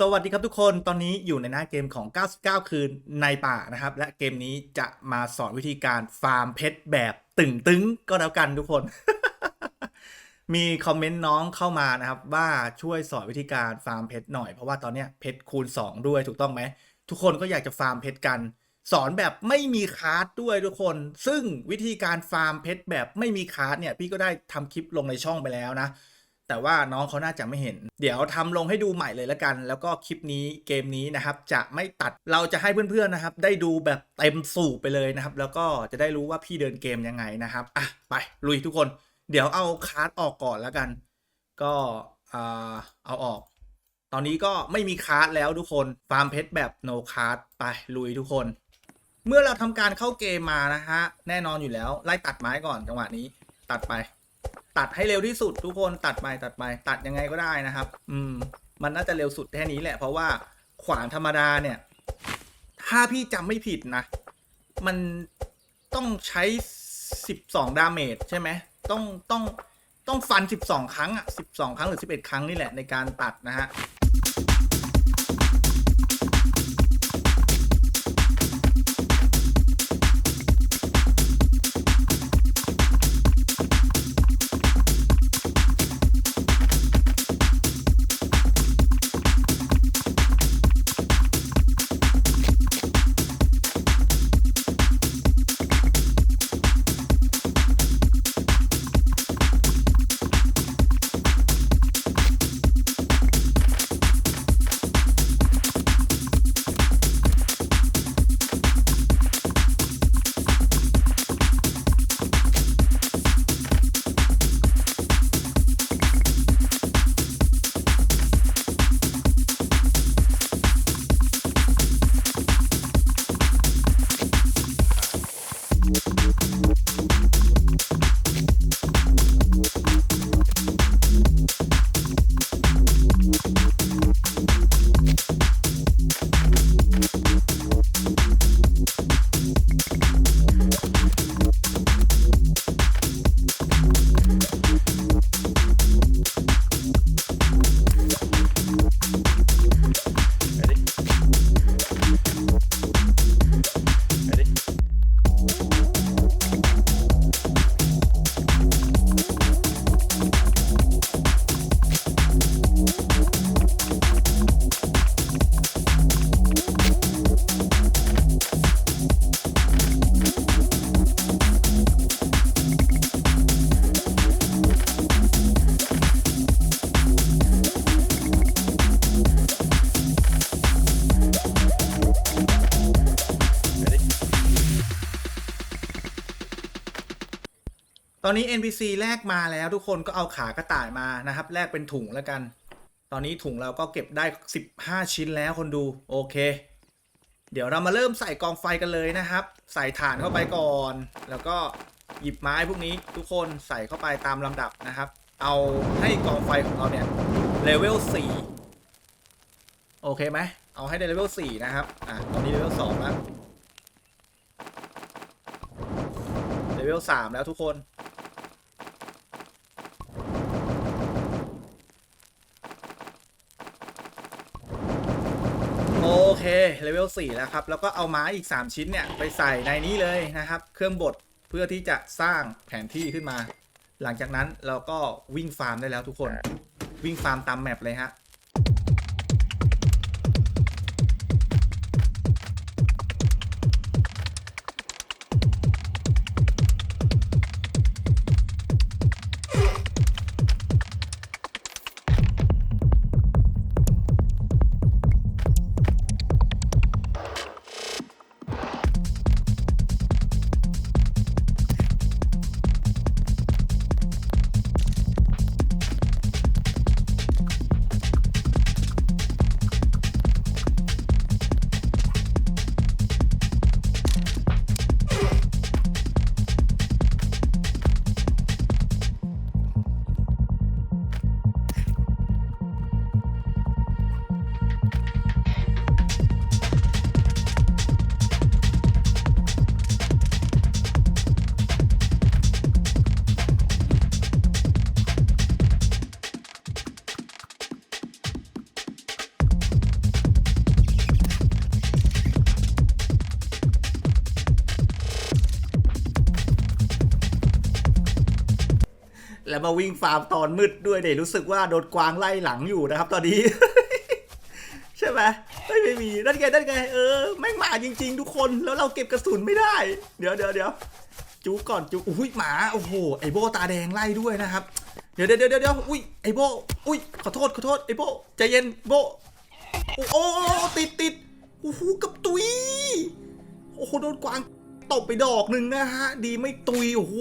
สวัสดีครับทุกคนตอนนี้อยู่ในหน้าเกมของ 99 คืนในป่านะครับ และเกมนี้จะมาสอนวิธีการฟาร์มเพชรแบบตึงตึงก็แล้วกันทุกคน มีคอมเมนต์น้องเข้ามานะครับ ว่าช่วยสอนวิธีการฟาร์มเพชรหน่อยเพราะว่าตอนนี้เพชรคูณ 2 ด้วยถูกต้องไหม ทุกคนก็อยากจะฟาร์มเพชรกัน สอนแบบไม่มีคาร์ดด้วยทุกคน ซึ่งวิธีการฟาร์มเพชรแบบไม่มีคาร์ดเนี่ยพี่ก็ได้ทำคลิปลงในช่องไปแล้วนะ แต่ว่าน้องเขาน่าจะไม่เห็น เดี๋ยวทำลงให้ดูใหม่เลยละกัน แล้วก็คลิปนี้เกมนี้นะครับจะไม่ตัดเราจะให้เพื่อนๆนะครับ ได้ดูแบบเต็มสูบไปเลยนะครับ แล้วก็จะได้รู้ว่าพี่เดินเกมยังไงนะครับอะไปลุยทุกคน เดี๋ยวเอาคาร์ดออกก่อนแล้วกัน ก็เอาออก ตอนนี้ก็ไม่มีคาร์ดแล้วทุกคนฟาร์มเพชรแบบ no คาร์ดไปลุยทุกคน เมื่อเราทำการเข้าเกมมานะฮะแน่นอนอยู่แล้วไล่ตัดไม้ก่อนจังหวะนี้ตัดไป ตัดให้เร็วที่สุดทุกคนตัดไปตัดไปตัดยังไงก็ได้นะครับ อืม มันน่าจะเร็วสุดแค่นี้แหละ เพราะว่าขวานธรรมดาเนี่ย ถ้าพี่จำไม่ผิดนะ มันต้องใช้สิบสองดาเมจใช่ไหมต้องต้องต้องฟันสิบสองครั้งอะสิบสองครั้งหรือสิบเอ็ดครั้งนี่แหละในการตัดนะฮะ ตอนนี้ NPC แลกมาแล้วทุกคนก็เอาขากระต่ายมานะครับแลกเป็นถุงแล้วกัน ตอนนี้ถุงเราก็เก็บได้ 15 ชิ้นแล้วคนดูโอเค เดี๋ยวเรามาเริ่มใส่กองไฟกันเลยนะครับ ใส่ถ่านเข้าไปก่อน แล้วก็หยิบไม้พวกนี้ทุกคนใส่เข้าไปตามลำดับนะครับ เอาให้กองไฟของเราเนี่ยเลเวล4โอเคไหมเอาให้ได้เลเวล4นะครับอะตอนนี้เลเวล2แล้วเลเวล3แล้วทุกคน โอเคเลเวล4แล้วครับ แล้วก็เอาไม้อีก 3 ชิ้นเนี่ยไปใส่ในนี้เลยนะครับ เครื่องบดเพื่อที่จะสร้างแผนที่ขึ้นมา หลังจากนั้นเราก็วิ่งฟาร์มได้แล้วทุกคน วิ่งฟาร์มตามแมปเลยฮะ แล้วมาวิ่งฟาร์มตอนมืดด้วยเดี๋ยวรู้สึกว่าโดนกวางไล่หลังอยู่นะครับ ตอนนี้ ใช่ไหมไม่ไม่มีนั่นไงนั่นไงเออแม่งหมาจริง ๆ ทุกคนแล้วเราเก็บกระสุนไม่ได้ เดี๋ยวเดี๋ยวเดี๋ยวจูก่อนจูอุ้ยหมาโอ้โหไอโบตาแดงไล่ด้วยนะครับ เดี๋ยวเดี๋ยวเดี๋ยวเดี๋ยวอุ้ยไอโบอุ้ยขอโทษขอโทษไอโบใจเย็นโบโอ้โอ้ติดติดโอ้โหกับตุยโอ้โหโดนกวางตบไปดอกหนึ่งนะฮะ ดีไม่ตุยโอ้โห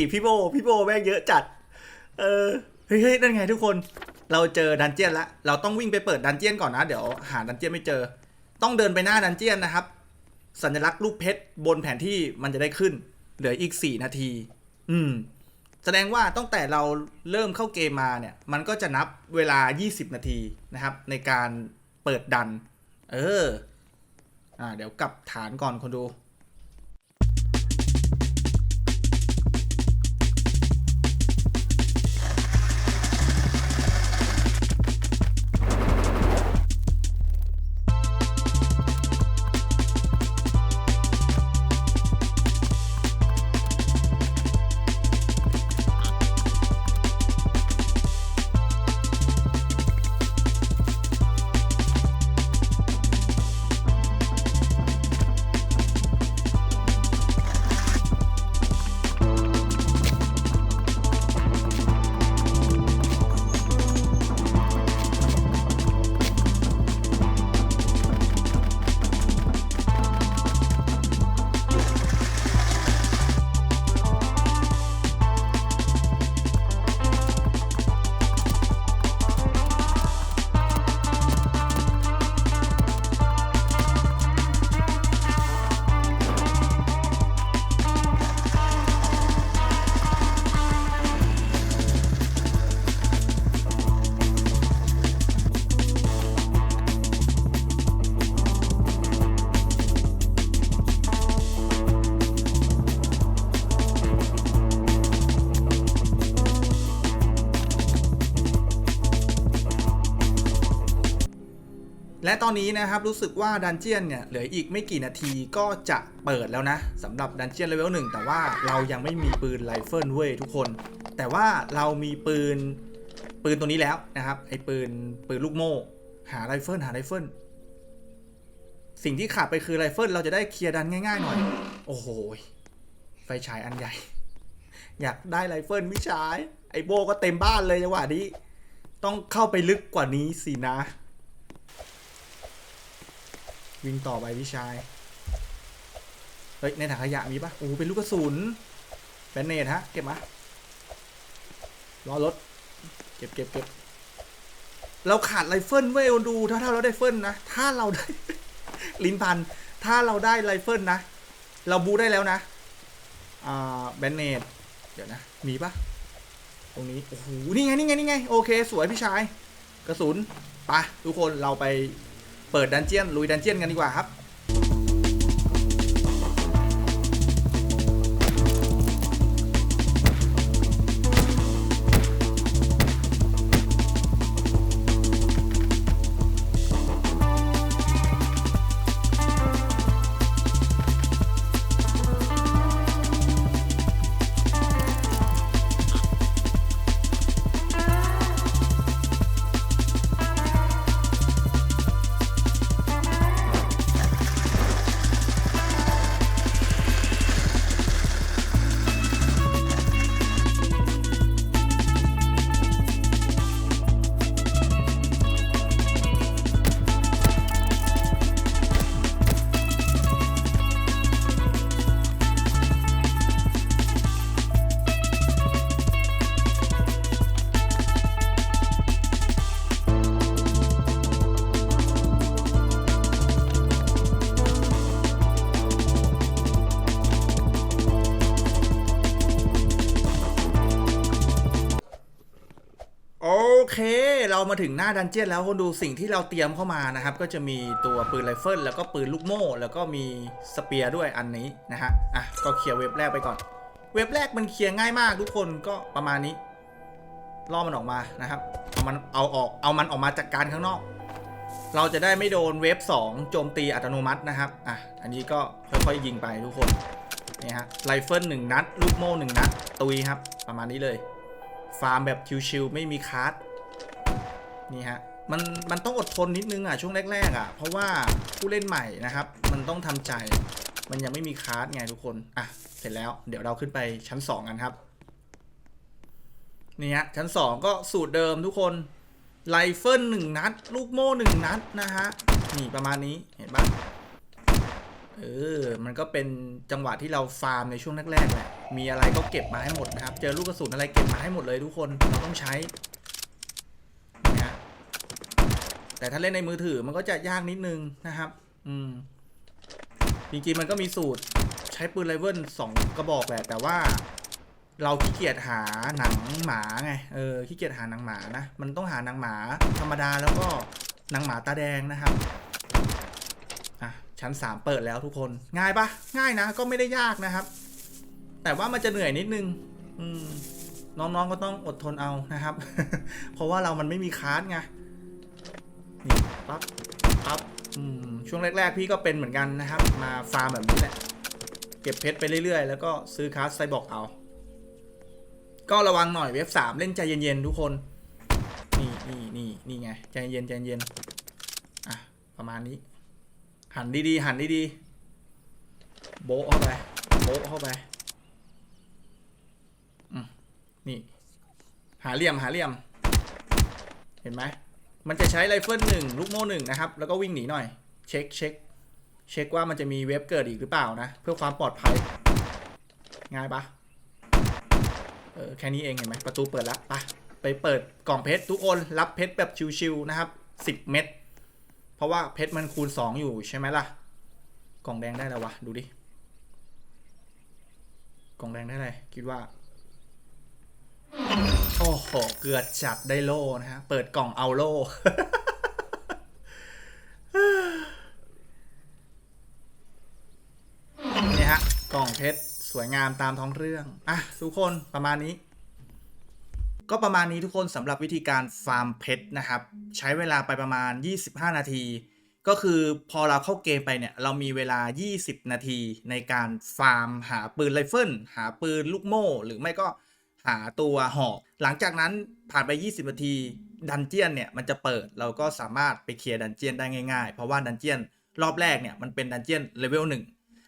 ิพี่โบพี่โบแม่งเยอะจัด เออเฮ้ยเฮ้ยนั่นไงทุกคน เราเจอดันเจียนละ เราต้องวิ่งไปเปิดดันเจียนก่อนนะ เดี๋ยวหาดันเจียนไม่เจอ ต้องเดินไปหน้าดันเจียนนะครับ สัญลักษณ์รูปเพชรบนแผนที่มันจะได้ขึ้น เหลืออีก 4 นาที อืม แสดงว่าตั้งแต่เราเริ่มเข้าเกมมาเนี่ย มันก็จะนับเวลา 20 นาทีนะครับ ในการเปิดดัน เออ อ่า เดี๋ยวกลับฐานก่อนคนดู อนนี้นะครับรู้สึกว่าดันเจียนเนี่ยเหลืออีกไม่กี่นาทีก็จะเปิดแล้วนะสำหรับดันเจียนเลเวลหนึ่งแต่ว่าเรายังไม่มีปืนไรเฟิลเว้ยทุกคน แต่ว่าเรามีปืนปืนตัวนี้แล้วนะครับไอ้ปืนปืนลูกโม่ หาไรเฟิลหาไรเฟิลสิ่งที่ขาดไปคือไรเฟิลเราจะได้เคลียร์ดันง่ายๆหน่อย โอ้โหไฟฉายอันใหญ่ อยากได้ไรเฟิลไม่ใช้ไอโบก็เต็มบ้านเลยจังหวะนี้ต้องเข้าไปลึกกว่านี้สินะ วิ่งต่อไปพี่ชาย เฮ้ย ในถังขยะมีปะโอ้โห เป็นลูกกระสุนแบนเนตฮะ เก็บมาล้อรถ เก็บเก็บเก็บเราขาดไรเฟิลเว้ยดู ถ้าถ้าเราได้เฟิลนะ ถ้าเราได้ ลิ้นพัน ถ้าเราได้ไรเฟิลนะ เราบูได้แล้วนะ อ่า แบนเนตเดี๋ยวนะ มีปะตรงนี้ โอ้โห นี่ไง นี่ไง นี่ไง โอเค สวยพี่ชาย กระสุน ปะทุกคน เราไป เปิดดันเจียนลุยดันเจียนกันดีกว่าครับ เรามาถึงหน้าดันเจียนแล้วคนดูสิ่งที่เราเตรียมเข้ามานะครับ ก็จะมีตัวปืนไรเฟิลแล้วก็ปืนลูกโม่ แล้วก็มีสเปียร์ด้วยอันนี้นะฮะอะก็เคลียร์เว็บแรกไปก่อน เว็บแรกมันเคลียร์ง่ายมากทุกคนก็ประมาณนี้ล่อมันออกมานะครับเอามันเอาออกเอามันออกมาจากการข้างนอก เราจะได้ไม่โดนเว็บ 2 โจมตีอัตโนมัตินะครับอะอันนี้ก็ค่อยๆยิงไปทุกคนนี่ฮะไรเฟิลหนึ่งนัด ลูกโม่หนึ่งนัด ตุยครับ ประมาณนี้เลย ฟาร์มแบบชิวๆไม่มีคาร์ด นี่ฮะมันมันต้องอดทนนิดนึงอะช่วงแรกๆอะเพราะว่าผู้เล่นใหม่นะครับ มันต้องทำใจมันยังไม่มีคาร์ดไงทุกคนอะเสร็จแล้วเดี๋ยวเราขึ้นไปชั้น 2 กันครับนี่ฮะชั้น 2 ก็สูตรเดิมทุกคนไรเฟิลหนึ่งนัด ลูกโม่หนึ่งนัดนะฮะนี่ประมาณนี้เห็นปะเออ มันก็เป็นจังหวะที่เราฟาร์มในช่วงแรกๆแหละมีอะไรก็เก็บมาให้หมดนะครับ เจอลูกกระสุนอะไรเก็บมาให้หมดเลยทุกคน เราต้องใช้นะฮะ แต่ถ้าเล่นในมือถือมันก็จะยากนิดนึงนะครับ อืม จริงๆมันก็มีสูตรใช้ปืนไรเฟิลสองกระบอกแหละ แต่ว่า เราขี้เกียจหาหนังหมาไง เออขี้เกียจหาหนังหมานะ มันต้องหาหนังหมาธรรมดาแล้วก็หนังหมาตาแดงนะครับ อะ ชั้น3เปิดแล้วทุกคน ง่ายปะง่ายนะ ก็ไม่ได้ยากนะครับ แต่ว่ามันจะเหนื่อยนิดนึง อืมน้องๆก็ต้องอดทนเอานะครับ เพราะว่าเรามันไม่มีคาร์ดไง นี่ปั๊บปั๊บอืมช่วงแรก ๆ พี่ก็เป็นเหมือนกันนะครับ มาฟาร์มแบบนี้แหละ เก็บเพชรไปเรื่อยๆ แล้วก็ซื้อคาร์ดไซบอกเอา ก็ระวังหน่อยเว็บสามเล่นใจเย็นๆทุกคน นี่นี่นี่นี่ไงใจเย็นใจเย็นอะประมาณนี้ หันดีๆหันดีๆโบะเข้าไปโบะเข้าไปอืมนี่ หาเหลี่ยมหาเหลี่ยม เห็นไหม มันจะใช้ไรเฟิลหนึ่งลูกโม่หนึ่งนะครับ แล้วก็วิ่งหนีหน่อย เช็คเช็คเช็คว่ามันจะมีเว็บเกิดอีกหรือเปล่านะ เพื่อความปลอดภัย ง่ายปะเออแค่นี้เองเห็นไหมประตูเปิดแล้วปะไปเปิดกล่องเพชรทุกคน รับเพชรแบบชิวๆนะครับสิบเม็ดเพราะว่าเพชรมันคูณ 2 อยู่ใช่ไหมล่ะ กล่องแดงได้แล้ววะ ดูดิ กล่องแดงได้อะไรคิดว่า อ้โห เกือบจัดได้โล่นะฮะ เปิดกล่องเอาโล่ นี่ฮะ กล่องเพชรสวยงามตามท้องเรื่อง อะ ทุกคนประมาณนี้ ก็ประมาณนี้ทุกคนสำหรับวิธีการฟาร์มเพชรนะครับ ใช้เวลาไปประมาณ 25 นาที ก็คือพอเราเข้าเกมไปเนี่ย เรามีเวลา 20 นาทีในการฟาร์มหาปืนไรเฟิลหาปืนลูกโม่ หรือไม่ก็ หาตัวหอกหลังจากนั้นผ่านไป 20 นาทีดันเจียนเนี่ยมันจะเปิดเราก็สามารถไปเคลียร์ดันเจียนได้ง่ายๆ เพราะว่าดันเจียนรอบแรกเนี่ยมันเป็นดันเจียนเลเวลหนึ่ง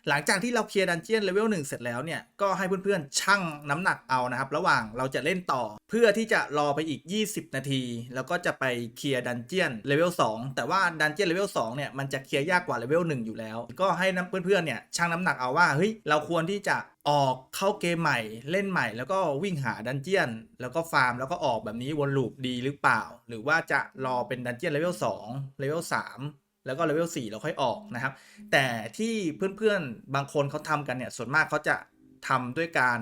หลังจากที่เราเคลียร์ดันเจียนเลเวลหนึ่งเสร็จแล้วเนี่ย ก็ให้เพื่อนๆ ชั่งน้ำหนักเอานะครับ ระหว่างเราจะเล่นต่อ เพื่อที่จะรอไปอีก 20 นาที แล้วก็จะไปเคลียร์ดันเจียนเลเวล2แต่ว่าดันเจียนเลเวล2เนี่ยมันจะเคลียร์ยากกว่าเลเวล1อยู่แล้ว ก็ให้น้ำเพื่อนๆเนี่ยชั่งน้ำหนักเอาว่าเฮ้ยเราควรที่จะออกเข้าเกมใหม่เล่นใหม่แล้วก็วิ่งหาดันเจียน แล้วก็ฟาร์มแล้วก็ออกแบบนี้วนลูปดีหรือเปล่า หรือว่าจะรอเป็นดันเจียนเลเวล2เลเวล3 แล้วก็เลเวล4เราค่อยออกนะครับ แต่ที่เพื่อนๆบางคนเขาทำกันเนี่ยส่วนมากเขาจะทำด้วยการ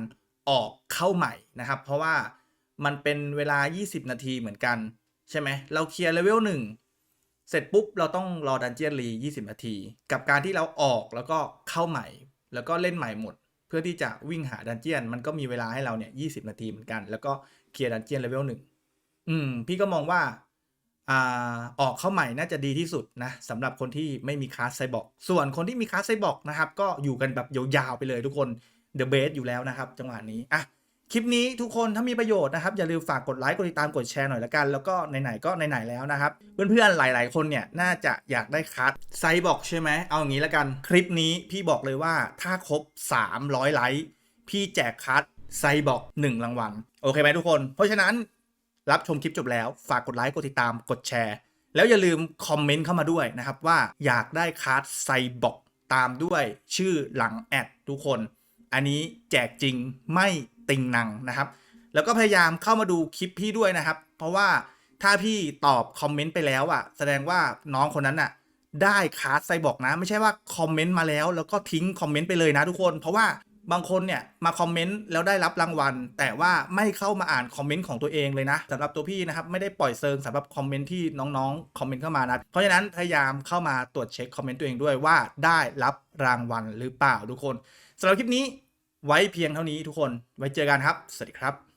ออกเข้าใหม่นะครับ เพราะว่ามันเป็นเวลา 20 นาทีเหมือนกัน ใช่ไหมเราเคลียร์เลเวล1เสร็จปุ๊บ เราต้องรอดันเจียนรี20 นาที กับการที่เราออกแล้วก็เข้าใหม่ แล้วก็เล่นใหม่หมด เพื่อที่จะวิ่งหาดันเจียน มันก็มีเวลาให้เราเนี่ย20 นาทีเหมือนกัน แล้วก็เคลียร์ดันเจียนเลเวล1อืมพี่ก็มองว่า อออกเข้าใหม่น่าจะดีที่สุดนะสำหรับคนที่ไม่มีคลาสไซบอร์กส่วนคนที่มีคลาสไซบอร์กนะครับ ก็อยู่กันแบบยาวๆไปเลยทุกคนเดอะเบสอยู่แล้วนะครับ จังหวะนี้อะคลิปนี้ทุกคนถ้ามีประโยชน์นะครับ อย่าลืมฝากกดไลค์กดติดตามกดแชร์หน่อยละกัน แล้วก็ไหนๆก็ไหนๆแล้วนะครับ เพื่อนๆหลาย ๆ คนเนี่ยน่าจะอยากได้คัสไซบอร์กใช่ไหมเอาอย่างนี้ละกันคลิปนี้พี่บอกเลยว่าถ้าครบ 300 ไลค์พี่แจกคัสไซบอร์ก1รางวัลโอเคไหมทุกคน เพราะฉะนั้น รับชมคลิปจบแล้ว ฝากกดไลค์ กดติดตาม กดแชร์ แล้วอย่าลืมคอมเมนต์เข้ามาด้วยนะครับว่าอยากได้คาร์ดไซบอกตามด้วยชื่อหลังแอดทุกคน อันนี้แจกจริงไม่ติงนังนะครับ แล้วก็พยายามเข้ามาดูคลิปพี่ด้วยนะครับ เพราะว่าถ้าพี่ตอบคอมเมนต์ไปแล้วอะ แสดงว่าน้องคนนั้นอะได้คาร์ดไซบอกนะ ไม่ใช่ว่าคอมเมนต์มาแล้ว แล้วก็ทิ้งคอมเมนต์ไปเลยนะทุกคน เพราะว่า บางคนเนี่ยมาคอมเมนต์แล้วได้รับรางวัล แต่ว่าไม่เข้ามาอ่านคอมเมนต์ของตัวเองเลยนะสำหรับตัวพี่นะครับไม่ได้ปล่อยเซิงสำหรับคอมเมนต์ที่น้องๆคอมเมนต์เข้ามานะเพราะฉะนั้นพยายามเข้ามาตรวจเช็คคอมเมนต์ตัวเองด้วยว่าได้รับรางวัลหรือเปล่าทุกคนสำหรับคลิปนี้ไว้เพียงเท่านี้ทุกคนไว้เจอกันครับ สวัสดีครับ